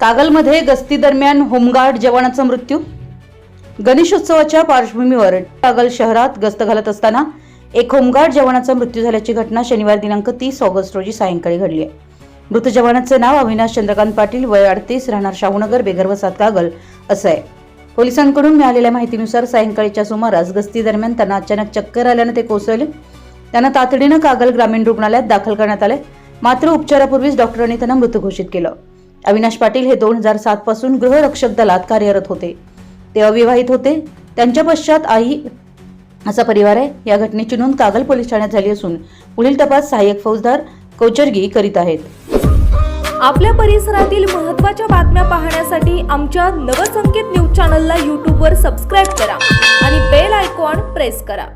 कागलमध्ये गस्तीदरम्यान home guard जवानाचा मृत्यू. गणेशोत्सवाच्या पार्श्वभूमीवर कागल शहरात गस्त घालत असताना एक होमगार्ड जवानाचा मृत्यू झाल्याची घटना शनिवार दिनांक तीस ऑगस्ट रोजी सायंकाळी घडली आहे. मृत जवानाचे नाव अविनाश चंद्रकांत पाटील वय अडतीस राहणार शाहूनगर बेघर कागल असं आहे. पोलिसांकडून मिळालेल्या माहितीनुसार सायंकाळीच्या सुमारास गस्ती दरम्यान त्यांना अचानक चक्कर आल्यानं ते कोसळले. त्यांना तातडीनं कागल ग्रामीण रुग्णालयात दाखल करण्यात आले. मात्र उपचारापूर्वीच डॉक्टरांनी त्यांना मृत घोषित केलं. अविनाश पाटील हे दोन हजार सात पासून गृहरक्षक दलात कार्यरत होते. ते अविवाहित होते. त्यांच्या पश्चात आई असा परिवार आहे. या घटनेची नोंद कागल पोलीस ठाण्यात झाली असून पुढील तपास सहाय्यक फौजदार कौचरगी करीत आहेत. आपल्या परिसरातील महत्त्वाच्या बातम्या पाहण्यासाठी आमच्या नवसंकेत न्यूज चॅनलला यूट्यूबवर सबस्क्राईब करा आणि बेल आयकॉन प्रेस करा.